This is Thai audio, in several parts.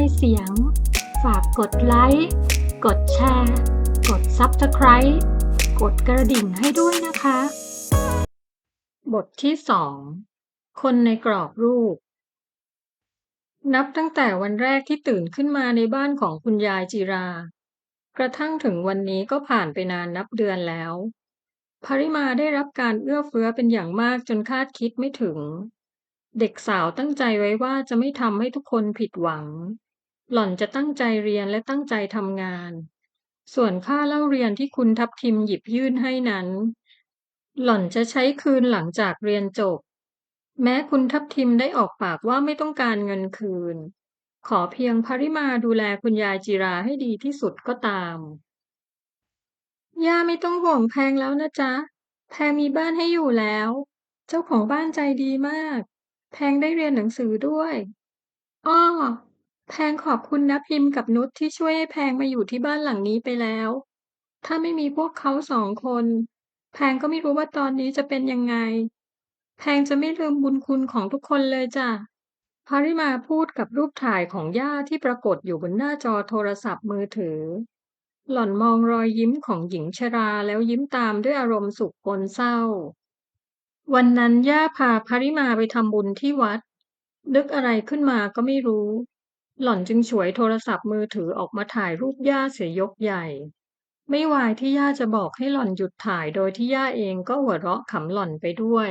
น์เสียง ฝากกดไลค์ กดแชร์ กด Subscribe กดกระดิ่งให้ด้วยนะคะ บทที่สองคนในกรอบรูป นับตั้งแต่วันแรกที่ตื่นขึ้นมาในบ้านของคุณยายจิรา กระทั่งถึงวันนี้ก็ผ่านไปนานนับเดือนแล้ว ภริมาได้รับการเอื้อเฟื้อเป็นอย่างมากจนคาดคิดไม่ถึงเด็กสาวตั้งใจไว้ว่าจะไม่ทำให้ทุกคนผิดหวัง หล่อนจะตั้งใจเรียนและตั้งใจทำงาน ส่วนค่าเล่าเรียนที่คุณทับทิมหยิบยื่นให้นั้น หล่อนจะใช้คืนหลังจากเรียนจบ แม้คุณทับทิมได้ออกปากว่าไม่ต้องการเงินคืน ขอเพียงภริมาดูแลคุณยายจิราให้ดีที่สุดก็ตาม ย่าไม่ต้องห่วงแพงแล้วนะจ๊ะ แพงมีบ้านให้อยู่แล้ว เจ้าของบ้านใจดีมาก แพงได้เรียนหนังสือด้วยอ้อ แพงขอบคุณนะพิมพ์กับนุชที่ช่วยให้แพงมาอยู่ที่บ้านหลังนี้ไปแล้ว ถ้าไม่มีพวกเขาสองคน แพงก็ไม่รู้ว่าตอนนี้จะเป็นยังไง แพงจะไม่ลืมบุญคุณของทุกคนเลยจ้ะภริมาพูดกับรูปถ่ายของย่าที่ปรากฏอยู่บนหน้าจอโทรศัพท์มือถือ หล่อนมองรอยยิ้มของหญิงชราแล้วยิ้มตามด้วยอารมณ์สุขปนเศร้า วันนั้นย่าพาภริมาไปทำบุญที่วัดนึกอะไรขึ้นมาก็ไม่รู้ หล่อนจึงฉวยโทรศัพท์มือถือออกมาถ่ายรูปย่าเสียยกใหญ่ ไม่วายที่ย่าจะบอกให้หล่อนหยุดถ่ายโดยที่ย่าเองก็หัวเราะขำหล่อนไปด้วย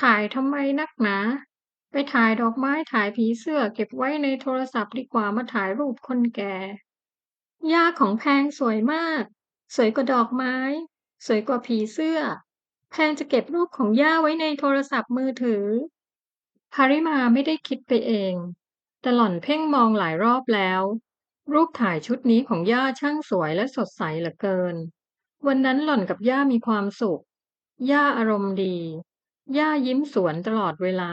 ถ่ายทำไมนักหนาไปถ่ายดอกไม้ถ่ายผีเสื้อเก็บไว้ในโทรศัพท์ดีกว่ามาถ่ายรูปคนแก่ย่าของแพงสวยมาก สวยกว่าดอกไม้ สวยกว่าผีเสื้อ แพงจะเก็บรูปของย่าไว้ในโทรศัพท์มือถือภริมาไม่ได้คิดไปเอง แต่หล่อนเพ่งมองหลายรอบแล้ว รูปถ่ายชุดนี้ของย่าช่างสวยและสดใสเหลือเกิน วันนั้นหล่อนกับย่ามีความสุข ย่าอารมณ์ดี ย่ายิ้มสวนตลอดเวลา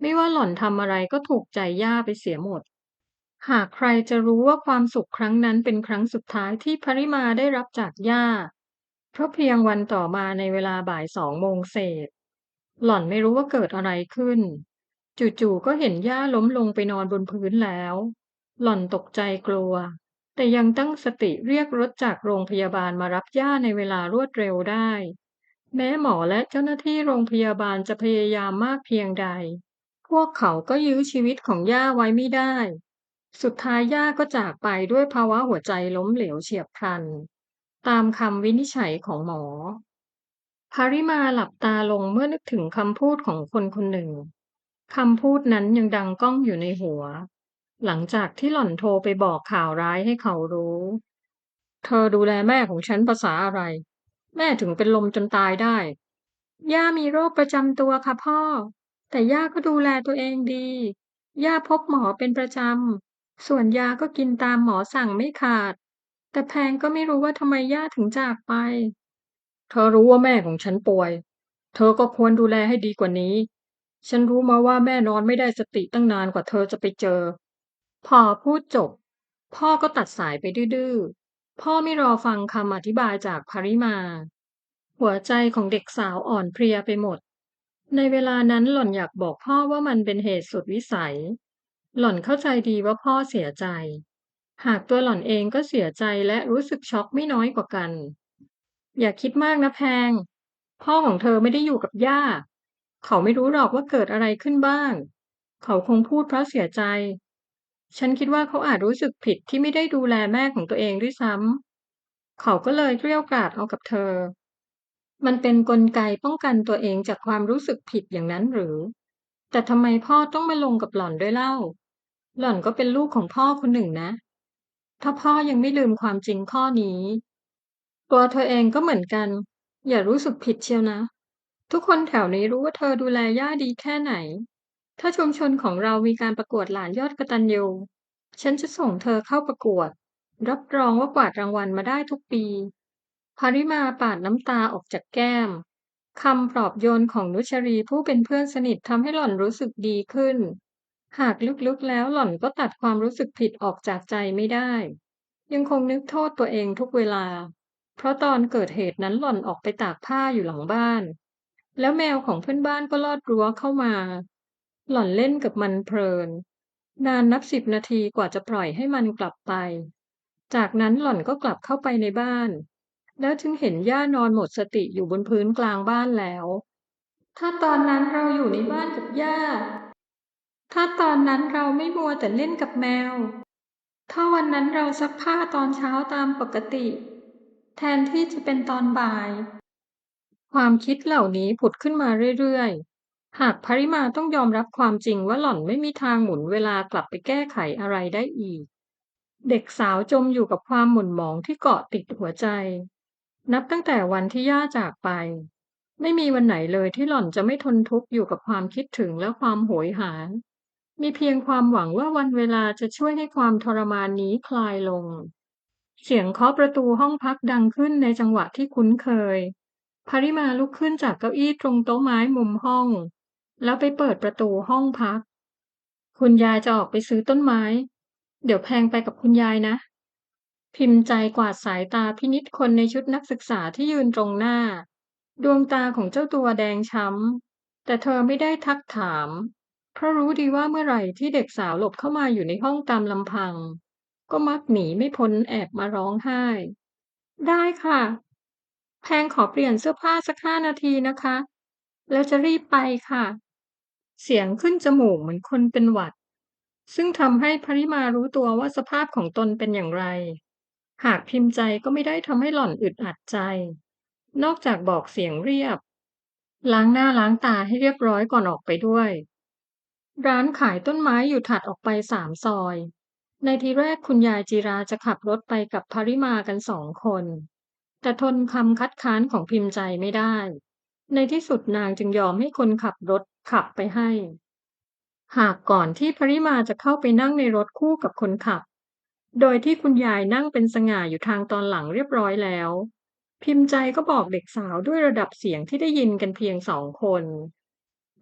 ไม่ว่าหล่อนทำอะไรก็ถูกใจย่าไปเสียหมด หากใครจะรู้ว่าความสุขครั้งนั้นเป็นครั้งสุดท้ายที่ภริมาได้รับจากย่า เพราะเพียงวันต่อมาในเวลาบ่ายสองโมงเศษ หล่อนไม่รู้ว่าเกิดอะไรขึ้น จู่ๆก็เห็นย่าล้มลงไปนอนบนพื้นแล้ว หล่อนตกใจกลัว แต่ยังตั้งสติเรียกรถจากโรงพยาบาลมารับย่าในเวลารวดเร็วได้ แม้หมอและเจ้าหน้าที่โรงพยาบาลจะพยายามมากเพียงใด พวกเขาก็ยื้อชีวิตของย่าไว้ไม่ได้ สุดท้ายย่าก็จากไปด้วยภาวะหัวใจล้มเหลวเฉียบพลัน ตามคำวินิจฉัยของหมอภริมาหลับตาลงเมื่อนึกถึงคำพูดของคนคนหนึ่ง คำพูดนั้นยังดังก้องอยู่ในหัว หลังจากที่หล่อนโทรไปบอกข่าวร้ายให้เขารู้ เธอดูแลแม่ของฉันภาษาอะไร แม่ถึงเป็นลมจนตายได้ ย่ามีโรคประจำตัวค่ะพ่อ แต่ย่าก็ดูแลตัวเองดี ย่าพบหมอเป็นประจำ ส่วนยาก็กินตามหมอสั่งไม่ขาด แต่แพงก็ไม่รู้ว่าทำไมย่าถึงจากไป เธอรู้ว่าแม่ของฉันป่วย เธอก็ควรดูแลให้ดีกว่านี้ ฉันรู้มาว่าแม่นอนไม่ได้สติตั้งนานกว่าเธอจะไปเจอ พอพูดจบ พ่อก็ตัดสายไปดื้อๆพ่อไม่รอฟังคำอธิบายจากภริมา หัวใจของเด็กสาวอ่อนเพลียไปหมด ในเวลานั้นหล่อนอยากบอกพ่อว่ามันเป็นเหตุสุดวิสัย หล่อนเข้าใจดีว่าพ่อเสียใจ หากตัวหล่อนเองก็เสียใจและรู้สึกช็อกไม่น้อยกว่ากัน อย่าคิดมากนะแพง พ่อของเธอไม่ได้อยู่กับย่า เขาไม่รู้หรอกว่าเกิดอะไรขึ้นบ้าง เขาคงพูดเพราะเสียใจ ฉันคิดว่าเขาอาจรู้สึกผิดที่ไม่ได้ดูแลแม่ของตัวเองด้วยซ้ำ เขาก็เลยเกลี้ยวกล่อมเอากับเธอ มันเป็นกลไกป้องกันตัวเองจากความรู้สึกผิดอย่างนั้นหรือ แต่ทำไมพ่อต้องมาลงกับหล่อนด้วยเล่า หล่อนก็เป็นลูกของพ่อคนหนึ่งนะ ถ้าพ่อยังไม่ลืมความจริงข้อนี้ ตัวเธอเองก็เหมือนกัน อย่ารู้สึกผิดเชียวนะ ทุกคนแถวนี้รู้ว่าเธอดูแลย่าดีแค่ไหน ถ้าชุมชนของเรามีการประกวดหลานยอดกตัญญูฉันจะส่งเธอเข้าประกวด รับรองว่ากวาดรางวัลมาได้ทุกปีภริมาปาดน้ำตาออกจากแก้มคำปลอบโยนของนุชรีผู้เป็นเพื่อนสนิททำให้หล่อนรู้สึกดีขึ้น หากลึกๆแล้วหล่อนก็ตัดความรู้สึกผิดออกจากใจไม่ได้ ยังคงนึกโทษตัวเองทุกเวลา เพราะตอนเกิดเหตุนั้นหล่อนออกไปตากผ้าอยู่หลังบ้าน แล้วแมวของเพื่อนบ้านก็ลอดรั้วเข้ามา หล่อนเล่นกับมันเพลิน นานนับสิบนาทีกว่าจะปล่อยให้มันกลับไป จากนั้นหล่อนก็กลับเข้าไปในบ้าน แล้วจึงเห็นย่านอนหมดสติอยู่บนพื้นกลางบ้านแล้ว ถ้าตอนนั้นเราอยู่ในบ้านกับย่า ถ้าตอนนั้นเราไม่มัวแต่เล่นกับแมว ถ้าวันนั้นเราซักผ้าตอนเช้าตามปกติ แทนที่จะเป็นตอนบ่าย ความคิดเหล่านี้ผุดขึ้นมาเรื่อยๆ หากภริมาต้องยอมรับความจริงว่าหล่อนไม่มีทางหมุนเวลากลับไปแก้ไขอะไรได้อีก เด็กสาวจมอยู่กับความหม่นหมองที่เกาะติดหัวใจ นับตั้งแต่วันที่ย่าจากไป ไม่มีวันไหนเลยที่หล่อนจะไม่ทนทุกข์อยู่กับความคิดถึงและความโหยหา มีเพียงความหวังว่าวันเวลาจะช่วยให้ความทรมานนี้คลายลง เสียงเคาะประตูห้องพักดังขึ้นในจังหวะที่คุ้นเคย ภริมาลุกขึ้นจากเก้าอี้ตรงโต๊ะไม้มุมห้อง แล้วไปเปิดประตูห้องพัก คุณยายจะออกไปซื้อต้นไม้ เดี๋ยวแพงไปกับคุณยายนะ พิมพ์ใจกวาดสายตาพินิษคนในชุดนักศึกษาที่ยืนตรงหน้า ดวงตาของเจ้าตัวแดงช้ำ แต่เธอไม่ได้ทักถาม เพราะรู้ดีว่าเมื่อไหร่ที่เด็กสาวหลบเข้ามาอยู่ในห้องตามลำพัง ก็มักหนีไม่พ้นแอบมาร้องไห้ ได้ค่ะ แพงขอเปลี่ยนเสื้อผ้าสักห้านาทีนะคะ แล้วจะรีบไปค่ะ เสียงขึ้นจมูกเหมือนคนเป็นหวัด ซึ่งทำให้ภริมารู้ตัวว่าสภาพของตนเป็นอย่างไร หากพิมพ์ใจก็ไม่ได้ทำให้หล่อนอึดอัดใจ นอกจากบอกเสียงเรียบ ล้างหน้าล้างตาให้เรียบร้อยก่อนออกไปด้วย ร้านขายต้นไม้อยู่ถัดออกไปสามซอย ในทีแรกคุณยายจีราจะขับรถไปกับภริมากันสองคน แต่ทนคำคัดค้านของพิมพ์ใจไม่ได้ ในที่สุดนางจึงยอมให้คนขับรถขับไปให้ หากก่อนที่ภริมาจะเข้าไปนั่งในรถคู่กับคนขับ โดยที่คุณยายนั่งเป็นสง่าอยู่ทางตอนหลังเรียบร้อยแล้ว พิมพ์ใจก็บอกเด็กสาวด้วยระดับเสียงที่ได้ยินกันเพียงสองคน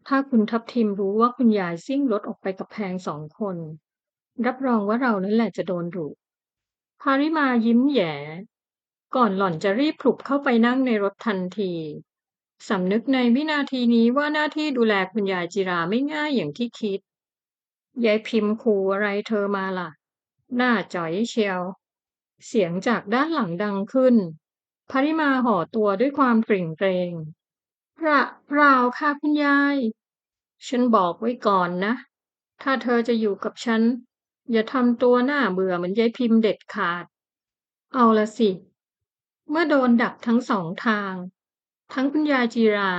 ถ้าคุณทับทิมรู้ว่าคุณยายซิ่งรถออกไปกับแพงสองคน รับรองว่าเรานั่นแหละจะโดนดุภาริมายิ้มแย่ ก่อนหล่อนจะรีบผลุบเข้าไปนั่งในรถทันทีสำนึกในวินาทีนี้ว่าหน้าที่ดูแลคุณยายจิราไม่ง่ายอย่างที่คิด ยายพิมพ์ขู่อะไรเธอมาล่ะ หน้าจ๋อยเชียว เสียงจากด้านหลังดังขึ้นภริมาห่อตัวด้วยความกริ่งเกรงเปล่าเปล่าค่ะคุณยาย ฉันบอกไว้ก่อนนะ ถ้าเธอจะอยู่กับฉัน อย่าทำตัวหน้าเบื่อเหมือนยายพิมพ์เด็ดขาด เอาละสิ เมื่อโดนดักทั้งสองทาง ทั้งคุณยายจีรา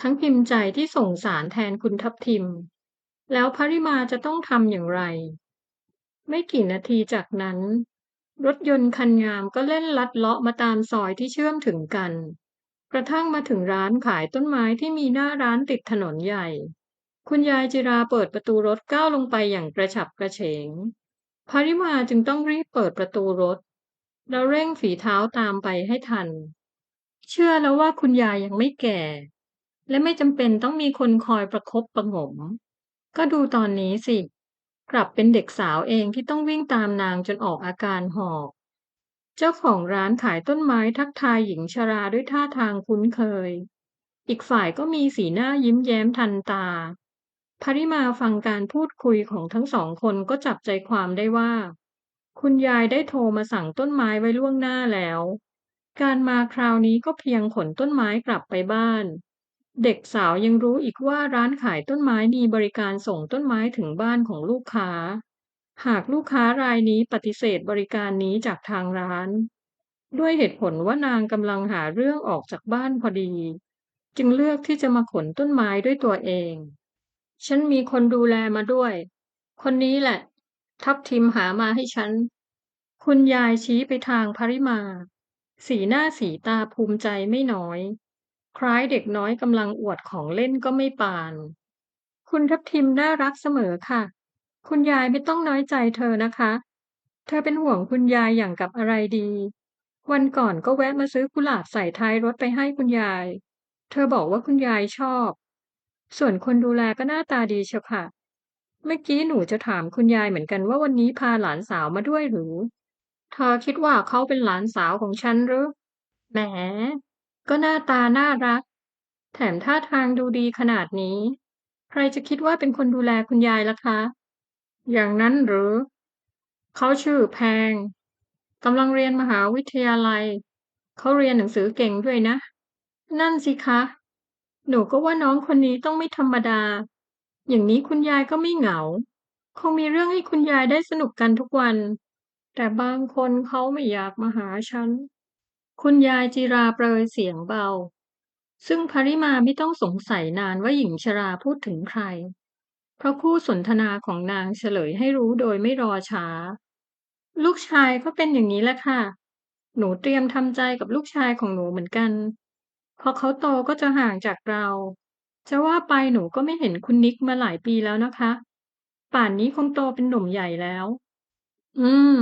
ทั้งพิมพ์ใจที่ส่งสารแทนคุณทับทิม แล้วภริมาจะต้องทำอย่างไร ไม่กี่นาทีจากนั้น รถยนต์คันงามก็เล่นลัดเลาะมาตามซอยที่เชื่อมถึงกัน กระทั่งมาถึงร้านขายต้นไม้ที่มีหน้าร้านติดถนนใหญ่ คุณยายจิราเปิดประตูรถก้าวลงไปอย่างกระฉับกระเฉงภริมาจึงต้องรีบเปิดประตูรถ แล้วเร่งฝีเท้าตามไปให้ทัน เชื่อแล้วว่าคุณยายยังไม่แก่ และไม่จำเป็นต้องมีคนคอยประคบประหงม ก็ดูตอนนี้สิ กลับเป็นเด็กสาวเองที่ต้องวิ่งตามนางจนออกอาการหอบ เจ้าของร้านขายต้นไม้ทักทายหญิงชราด้วยท่าทางคุ้นเคย อีกฝ่ายก็มีสีหน้ายิ้มแย้มทันตาภริมาฟังการพูดคุยของทั้งสองคนก็จับใจความได้ว่า คุณยายได้โทรมาสั่งต้นไม้ไว้ล่วงหน้าแล้ว การมาคราวนี้ก็เพียงขนต้นไม้กลับไปบ้าน เด็กสาวยังรู้อีกว่าร้านขายต้นไม้มีบริการส่งต้นไม้ถึงบ้านของลูกค้า หากลูกค้ารายนี้ปฏิเสธบริการนี้จากทางร้าน ด้วยเหตุผลว่านางกำลังหาเรื่องออกจากบ้านพอดี จึงเลือกที่จะมาขนต้นไม้ด้วยตัวเอง ฉันมีคนดูแลมาด้วย คนนี้แหละ ทับทิมหามาให้ฉัน คุณยายชี้ไปทางภริมา สีหน้าสีตาภูมิใจไม่น้อย คล้ายเด็กน้อยกำลังอวดของเล่นก็ไม่ปาน คุณทับทิมน่ารักเสมอค่ะ คุณยายไม่ต้องน้อยใจเธอนะคะ เธอเป็นห่วงคุณยายอย่างกับอะไรดี วันก่อนก็แวะมาซื้อกุหลาบใส่ท้ายรถไปให้คุณยาย เธอบอกว่าคุณยายชอบ ส่วนคนดูแลก็หน้าตาดีเชียวค่ะ เมื่อกี้หนูจะถามคุณยายเหมือนกันว่าวันนี้พาหลานสาวมาด้วยหรือ เธอคิดว่าเขาเป็นหลานสาวของฉันหรือ แหม ก็หน้าตาน่ารัก แถมท่าทางดูดีขนาดนี้ ใครจะคิดว่าเป็นคนดูแลคุณยายล่ะคะ อย่างนั้นหรือ เขาชื่อแพงกำลังเรียนมหาวิทยาลัย เขาเรียนหนังสือเก่งด้วยนะ นั่นสิคะ หนูก็ว่าน้องคนนี้ต้องไม่ธรรมดา อย่างนี้คุณยายก็ไม่เหงา คงมีเรื่องให้คุณยายได้สนุกกันทุกวัน แต่บางคนเขาไม่อยากมาหาฉัน คุณยายจิราเปรยเสียงเบา ซึ่งภริมาไม่ต้องสงสัยนานว่าหญิงชราพูดถึงใคร เพราะคู่สนทนาของนางเฉลยให้รู้โดยไม่รอช้า ลูกชายก็เป็นอย่างนี้แหละค่ะ หนูเตรียมทำใจกับลูกชายของหนูเหมือนกัน พอเขาโตก็จะห่างจากเรา จะว่าไปหนูก็ไม่เห็นคุณนิกมาหลายปีแล้วนะคะ ป่านนี้คงโตเป็นหนุ่มใหญ่แล้ว อืม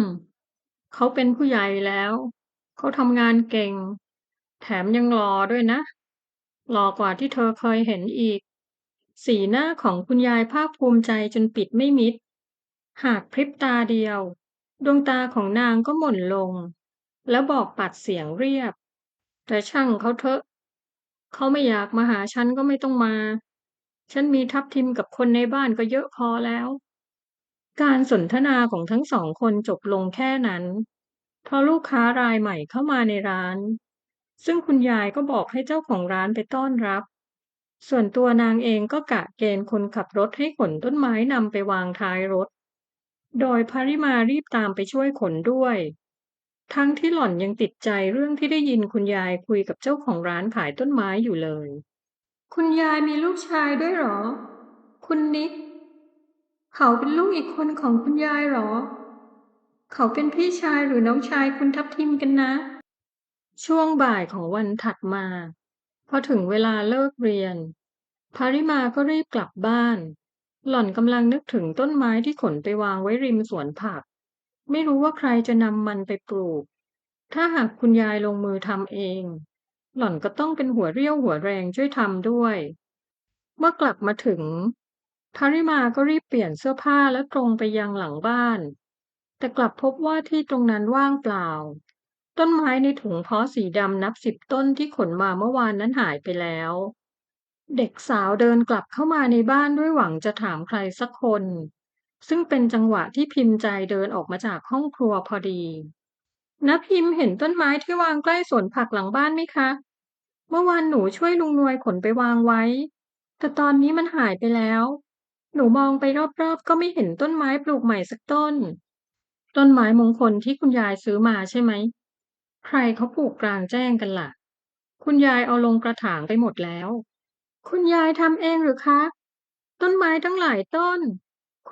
เขาเป็นผู้ใหญ่แล้ว เขาทำงานเก่ง แถมยังหล่อด้วยนะ หล่อกว่าที่เธอเคยเห็นอีก สีหน้าของคุณยายภาคภูมิใจจนปิดไม่มิด หากพริบตาเดียว ดวงตาของนางก็หม่นลง แล้วบอกปัดเสียงเรียบ แต่ช่างเขาเถอะ เขาไม่อยากมาหาฉันก็ไม่ต้องมา ฉันมีทัพทิมกับคนในบ้านก็เยอะพอแล้ว การสนทนาของทั้งสองคนจบลงแค่นั้น เพราะลูกค้ารายใหม่เข้ามาในร้าน ซึ่งคุณยายก็บอกให้เจ้าของร้านไปต้อนรับ ส่วนตัวนางเองก็กะเกณฑ์คนขับรถให้ขนต้นไม้นำไปวางท้ายรถ โดยภริมารีบตามไปช่วยขนด้วย ทั้งที่หล่อนยังติดใจเรื่องที่ได้ยินคุณยายคุยกับเจ้าของร้านขายต้นไม้อยู่เลย คุณยายมีลูกชายด้วยเหรอ คุณนิก เขาเป็นลูกอีกคนของคุณยายเหรอ เขาเป็นพี่ชายหรือน้องชายคุณทับทิมกันนะ ช่วงบ่ายของวันถัดมา พอถึงเวลาเลิกเรียนภาริมาก็รีบกลับบ้าน หล่อนกำลังนึกถึงต้นไม้ที่ขนไปวางไว้ริมสวนผัก ไม่รู้ว่าใครจะนำมันไปปลูก ถ้าหากคุณยายลงมือทำเอง หล่อนก็ต้องเป็นหัวเรี่ยวหัวแรงช่วยทำด้วย เมื่อกลับมาถึงภริมาก็รีบเปลี่ยนเสื้อผ้าและตรงไปยังหลังบ้าน แต่กลับพบว่าที่ตรงนั้นว่างเปล่า ต้นไม้ในถุงเพาะสีดำนับสิบต้นที่ขนมาเมื่อวานนั้นหายไปแล้ว เด็กสาวเดินกลับเข้ามาในบ้านด้วยหวังจะถามใครสักคน ซึ่งเป็นจังหวะที่พิมพ์ใจเดินออกมาจากห้องครัวพอดีนะพิมพ์เห็นต้นไม้ที่วางใกล้สวนผักหลังบ้านไหมคะ เมื่อวานหนูช่วยลุงนวยขนไปวางไว้ แต่ตอนนี้มันหายไปแล้ว หนูมองไปรอบๆ ก็ไม่เห็นต้นไม้ปลูกใหม่สักต้น ต้นไม้มงคลที่คุณยายซื้อมาใช่ไหม ใครเขาปลูกกลางแจ้งกันล่ะ คุณยายเอาลงกระถางไปหมดแล้ว คุณยายทำเองหรือคะ ต้นไม้ตั้งหลายต้น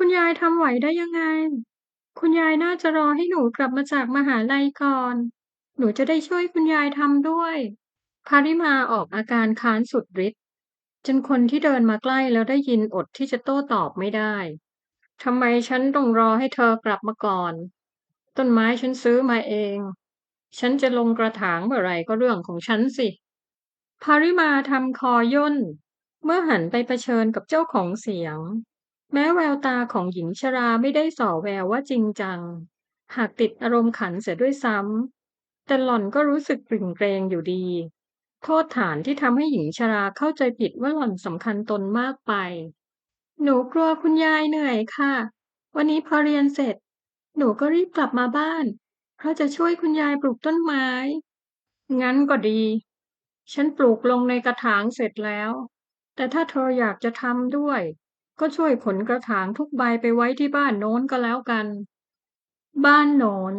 คุณยายทำไหวได้ยังไง คุณยายน่าจะรอให้หนูกลับมาจากมหาลัยก่อน หนูจะได้ช่วยคุณยายทำด้วยภาริมาออกอาการค้านสุดฤทธิ์จนคนที่เดินมาใกล้แล้วได้ยินอดที่จะโต้ตอบไม่ได้ทำไมฉันต้องรอให้เธอกลับมาก่อน ต้นไม้ฉันซื้อมาเอง ฉันจะลงกระถางเมื่อไรก็เรื่องของฉันสิภาริมาทำคอย่นเมื่อหันไปเผชิญกับเจ้าของเสียง แม้แววตาของหญิงชราไม่ได้ส่อแววว่าจริงจัง หากติดอารมณ์ขันเสียด้วยซ้ำ แต่หล่อนก็รู้สึกกริ่งเกรงอยู่ดี โทษฐานที่ทำให้หญิงชราเข้าใจผิดว่าหล่อนสำคัญตนมากไป หนูกลัวคุณยายเหนื่อยค่ะ วันนี้พอเรียนเสร็จ หนูก็รีบกลับมาบ้าน เพราะจะช่วยคุณยายปลูกต้นไม้ งั้นก็ดี ฉันปลูกลงในกระถางเสร็จแล้ว แต่ถ้าเธออยากจะทำด้วย ก็ช่วยขนกระถางทุกใบไปไว้ที่บ้านโน้นก็แล้วกัน บ้านโน้น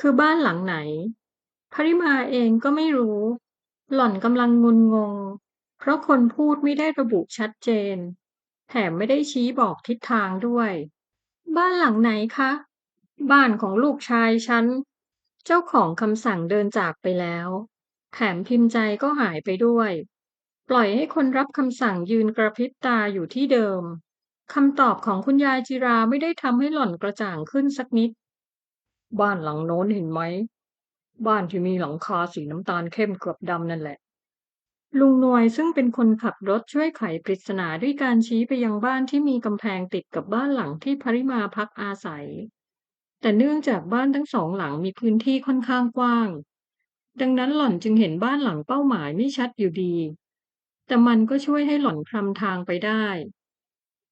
คือบ้านหลังไหนภริมาเองก็ไม่รู้ หล่อนกำลังงุนงง เพราะคนพูดไม่ได้ระบุชัดเจน แถมไม่ได้ชี้บอกทิศทางด้วย บ้านหลังไหนคะ บ้านของลูกชายฉัน เจ้าของคำสั่งเดินจากไปแล้ว แถมพิมพ์ใจก็หายไปด้วย ปล่อยให้คนรับคำสั่งยืนกระพริบตาอยู่ที่เดิม คำตอบของคุณยายจิราไม่ได้ทำให้หล่อนกระจ่างขึ้นสักนิด บ้านหลังโน้นเห็นไหม บ้านที่มีหลังคาสีน้ำตาลเข้มเกือบดำนั่นแหละ ลุงนวยซึ่งเป็นคนขับรถช่วยไขปริศนาด้วยการชี้ไปยังบ้านที่มีกำแพงติดกับบ้านหลังที่ภริมาพักอาศัย แต่เนื่องจากบ้านทั้งสองหลังมีพื้นที่ค่อนข้างกว้าง ดังนั้นหล่อนจึงเห็นบ้านหลังเป้าหมายไม่ชัดอยู่ดี แต่มันก็ช่วยให้หล่อนคลำทางไปได้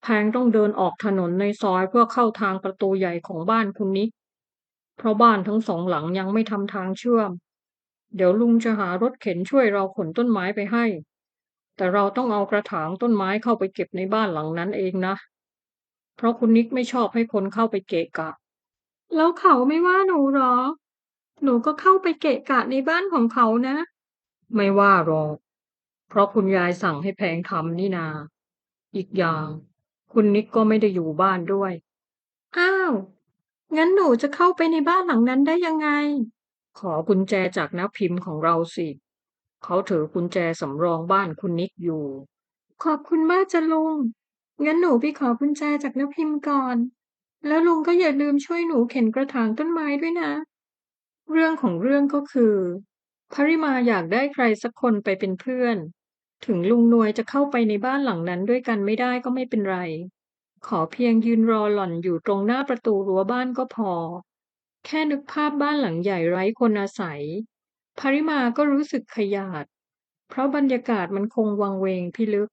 แพงต้องเดินออกถนนในซอยเพื่อเข้าทางประตูใหญ่ของบ้านคุณนิก เพราะบ้านทั้งสองหลังยังไม่ทำทางเชื่อม เดี๋ยวลุงจะหารถเข็นช่วยเราขนต้นไม้ไปให้ แต่เราต้องเอากระถางต้นไม้เข้าไปเก็บในบ้านหลังนั้นเองนะ เพราะคุณนิกไม่ชอบให้คนเข้าไปเกะกะ แล้วเขาไม่ว่าหนูหรอ หนูก็เข้าไปเกะกะในบ้านของเขานะ ไม่ว่าหรอก เพราะคุณยายสั่งให้แพงทำนี่นา อีกอย่าง คุณนิกก็ไม่ได้อยู่บ้านด้วย อ้าว งั้นหนูจะเข้าไปในบ้านหลังนั้นได้ยังไง ขอกุญแจจากนักพิมพ์ของเราสิ เขาถือกุญแจสำรองบ้านคุณนิกอยู่ ขอบคุณมากจ้ะลุง งั้นหนูไปขอกุญแจจากนักพิมพ์ก่อน แล้วลุงก็อย่าลืมช่วยหนูเข็นกระถางต้นไม้ด้วยนะ เรื่องของเรื่องก็คือพริมาอยากได้ใครสักคนไปเป็นเพื่อน ถึงลุงนวยจะเข้าไปในบ้านหลังนั้นด้วยกันไม่ได้ก็ไม่เป็นไร ขอเพียงยืนรอหล่อนอยู่ตรงหน้าประตูรั้วบ้านก็พอ แค่นึกภาพบ้านหลังใหญ่ไร้คนอาศัยพริมาก็รู้สึกขยาด เพราะบรรยากาศมันคงวังเวงพิลึก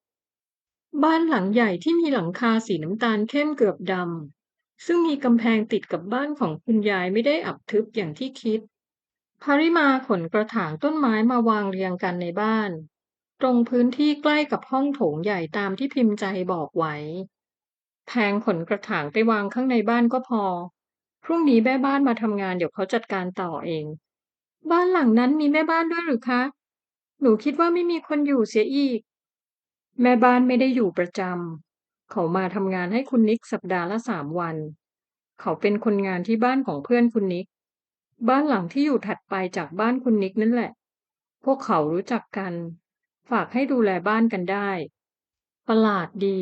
บ้านหลังใหญ่ที่มีหลังคาสีน้ำตาลเข้มเกือบดำซึ่งมีกำแพงติดกับบ้านของคุณยายไม่ได้อับทึบอย่างที่คิดพริมาขนกระถางต้นไม้มาวางเรียงกันในบ้าน ตรงพื้นที่ใกล้กับห้องโถงใหญ่ตามที่พิมพ์ใจบอกไว้ แพงขนกระถางไปวางข้างในบ้านก็พอ พรุ่งนี้แม่บ้านมาทำงานเดี๋ยวเขาจัดการต่อเอง บ้านหลังนั้นมีแม่บ้านด้วยหรือคะ หนูคิดว่าไม่มีคนอยู่เสียอีก แม่บ้านไม่ได้อยู่ประจำเขามาทำงานให้คุณนิกสัปดาห์ละสามวัน เขาเป็นคนงานที่บ้านของเพื่อนคุณนิก บ้านหลังที่อยู่ถัดไปจากบ้านคุณนิกนั่นแหละ พวกเขารู้จักกัน ฝากให้ดูแลบ้านกันได้ ประหลาดดี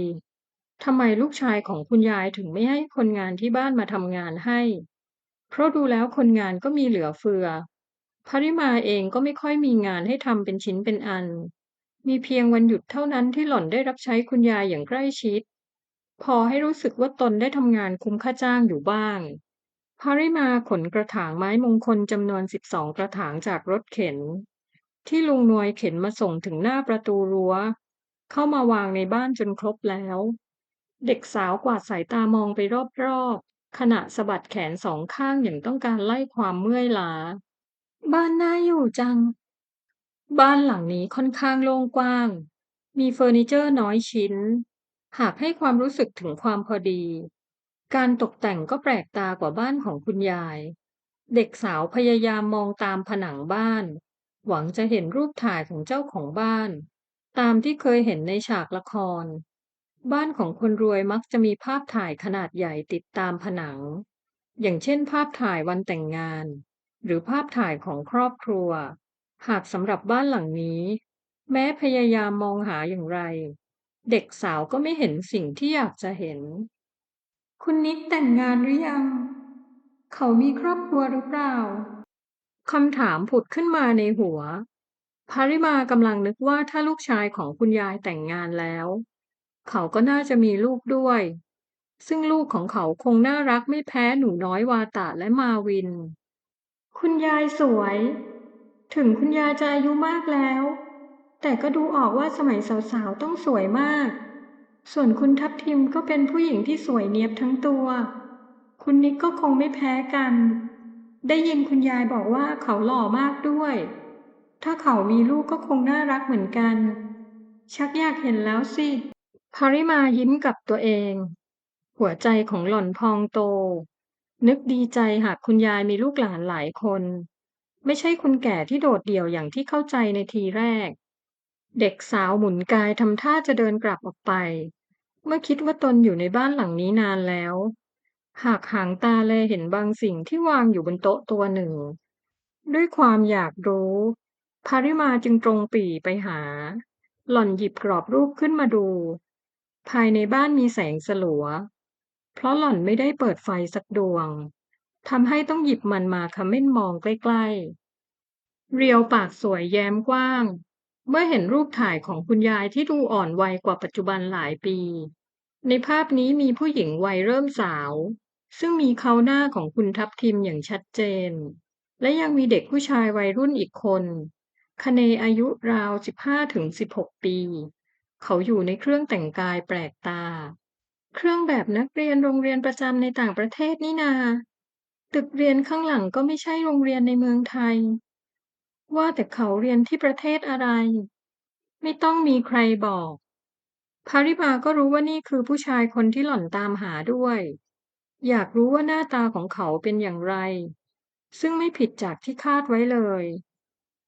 ทำไมลูกชายของคุณยายถึงไม่ให้คนงานที่บ้านมาทำงานให้ เพราะดูแล้วคนงานก็มีเหลือเฟือพริมาเองก็ไม่ค่อยมีงานให้ทำเป็นชิ้นเป็นอัน มีเพียงวันหยุดเท่านั้นที่หล่อนได้รับใช้คุณยายอย่างใกล้ชิด พอให้รู้สึกว่าตนได้ทำงานคุ้มค่าจ้างอยู่บ้างพริมาขนกระถางไม้มงคลจำนวนสิบสองกระถางจากรถเข็น ที่ลุงนวยเข็นมาส่งถึงหน้าประตูรั้ว เข้ามาวางในบ้านจนครบแล้ว เด็กสาวกวาดสายตามองไปรอบๆขณะสะบัดแขนสองข้างอย่างต้องการไล่ความเมื่อยล้า บ้านน่าอยู่จัง บ้านหลังนี้ค่อนข้างโล่งกว้าง มีเฟอร์นิเจอร์น้อยชิ้น หากให้ความรู้สึกถึงความพอดี การตกแต่งก็แปลกตากว่าบ้านของคุณยาย เด็กสาวพยายามมองตามผนังบ้าน หวังจะเห็นรูปถ่ายของเจ้าของบ้าน ตามที่เคยเห็นในฉากละคร บ้านของคนรวยมักจะมีภาพถ่ายขนาดใหญ่ติดตามผนัง อย่างเช่น ภาพถ่ายวันแต่งงาน หรือภาพถ่ายของครอบครัว หากสำหรับบ้านหลังนี้ แม้พยายามมองหาอย่างไร เด็กสาวก็ไม่เห็นสิ่งที่อยากจะเห็น คุณนิกแต่งงานหรือยัง เขามีครอบครัวหรือเปล่า คำถามผุดขึ้นมาในหัว พาริมากำลังนึกว่าถ้าลูกชายของคุณยายแต่งงานแล้ว เขาก็น่าจะมีลูกด้วย ซึ่งลูกของเขาคงน่ารักไม่แพ้หนูน้อยวาตะและมาวิน คุณยายสวย ถึงคุณยายจะอายุมากแล้ว แต่ก็ดูออกว่าสมัยสาวๆต้องสวยมาก ส่วนคุณทับทิมก็เป็นผู้หญิงที่สวยเนียบทั้งตัว คุณนิกก็คงไม่แพ้กัน ได้ยินคุณยายบอกว่าเขาหล่อมากด้วย ถ้าเขามีลูกก็คงน่ารักเหมือนกัน ชักอยากเห็นแล้วสิ พาริมายิ้มกับตัวเอง หัวใจของหล่อนพองโต นึกดีใจหากคุณยายมีลูกหลานหลายคน ไม่ใช่คุณแก่ที่โดดเดี่ยวอย่างที่เข้าใจในทีแรก เด็กสาวหมุนกายทำท่าจะเดินกลับออกไป เมื่อคิดว่าตนอยู่ในบ้านหลังนี้นานแล้ว หากหางตาเลยเห็นบางสิ่งที่วางอยู่บนโต๊ะตัวหนึ่ง ด้วยความอยากรู้พาริมาจึงตรงปรีไปหา หล่อนหยิบกรอบรูปขึ้นมาดู ภายในบ้านมีแสงสลัว เพราะหล่อนไม่ได้เปิดไฟสักดวงทำให้ต้องหยิบมันมาคำเม่นมองใกล้ๆ เรียวปากสวยแย้มกว้าง เมื่อเห็นรูปถ่ายของคุณยายที่ดูอ่อนวัยกว่าปัจจุบันหลายปี ในภาพนี้มีผู้หญิงวัยเริ่มสาว ซึ่งมีเขาหน้าของคุณทับทิมอย่างชัดเจน และยังมีเด็กผู้ชายวัยรุ่นอีกคน คเนอายุราว15-16ปี เขาอยู่ในเครื่องแต่งกายแปลกตา เครื่องแบบนักเรียนโรงเรียนประจำในต่างประเทศนี่นา ตึกเรียนข้างหลังก็ไม่ใช่โรงเรียนในเมืองไทย ว่าแต่เขาเรียนที่ประเทศอะไร ไม่ต้องมีใครบอกภริมาก็รู้ว่านี่คือผู้ชายคนที่หล่อนตามหาด้วย อยากรู้ว่าหน้าตาของเขาเป็นอย่างไร ซึ่งไม่ผิดจากที่คาดไว้เลย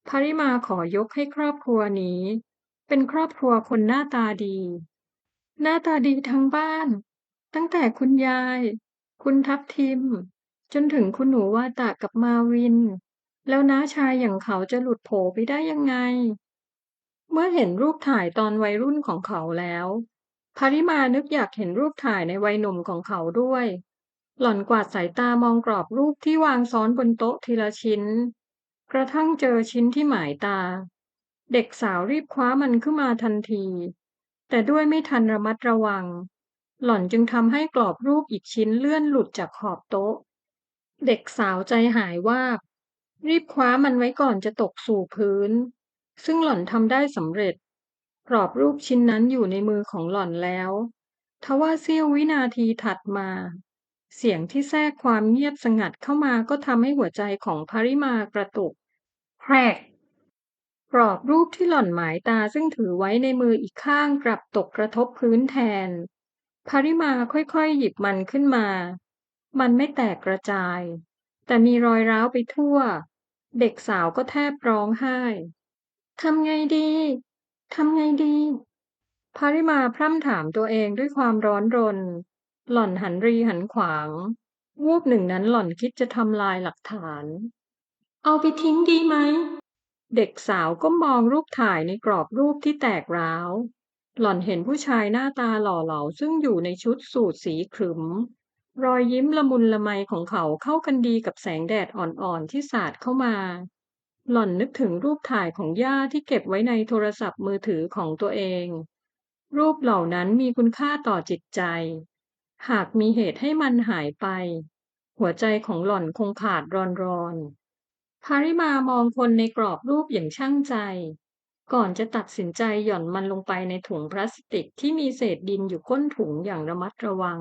ภริมาขอยกให้ครอบครัวนี้ เป็นครอบครัวคนหน้าตาดี หน้าตาดีทั้งบ้าน ตั้งแต่คุณยาย คุณทับทิม จนถึงคุณหนูวาตะกับมาวิน แล้วน้าชายอย่างเขาจะหลุดโผไปได้ยังไง เมื่อเห็นรูปถ่ายตอนวัยรุ่นของเขาแล้วภริมานึกอยากเห็นรูปถ่ายในวัยหนุ่มของเขาด้วย หล่อนกวาดสายตามองกรอบรูปที่วางซ้อนบนโต๊ะทีละชิ้น กระทั่งเจอชิ้นที่หมายตา เด็กสาวรีบคว้ามันขึ้นมาทันที แต่ด้วยไม่ทันระมัดระวัง หล่อนจึงทำให้กรอบรูปอีกชิ้นเลื่อนหลุดจากขอบโต๊ะ เด็กสาวใจหายว่าบรีบคว้ามันไว้ก่อนจะตกสู่พื้น ซึ่งหล่อนทำได้สำเร็จ กรอบรูปชิ้นนั้นอยู่ในมือของหล่อนแล้ว ทว่าเสี้ยววินาทีถัดมา เสียงที่แทรกความเงียบสงัดเข้ามาก็ทำให้หัวใจของภริมากระตุก แครกกรอบรูปที่หล่อนหมายตาซึ่งถือไว้ในมืออีกข้างกลับตกกระทบพื้นแทนภริมาค่อยๆ หยิบมันขึ้นมา มันไม่แตกกระจาย แต่มีรอยร้าวไปทั่ว เด็กสาวก็แทบร้องไห้ ทำไงดี ทำไงดีภริมาพร่ำถามตัวเองด้วยความร้อนรน หล่อนหันรีหันขวาง วูบหนึ่งนั้นหล่อนคิดจะทำลายหลักฐาน เอาไปทิ้งดีไหม เด็กสาวก็มองรูปถ่ายในกรอบรูปที่แตกร้าว หล่อนเห็นผู้ชายหน้าตาหล่อเหลาซึ่งอยู่ในชุดสูทสีขรึม รอยยิ้มละมุนละไมของเขาเข้ากันดีกับแสงแดดอ่อนๆที่สาดเข้ามา หล่อนนึกถึงรูปถ่ายของย่าที่เก็บไว้ในโทรศัพท์มือถือของตัวเอง รูปเหล่านั้นมีคุณค่าต่อจิตใจ หากมีเหตุให้มันหายไป หัวใจของหล่อนคงขาดรอนรอนภาริมามองคนในกรอบรูปอย่างช่างใจ ก่อนจะตัดสินใจหย่อนมันลงไปในถุงพลาสติกที่มีเศษดินอยู่ก้นถุงอย่างระมัดระวัง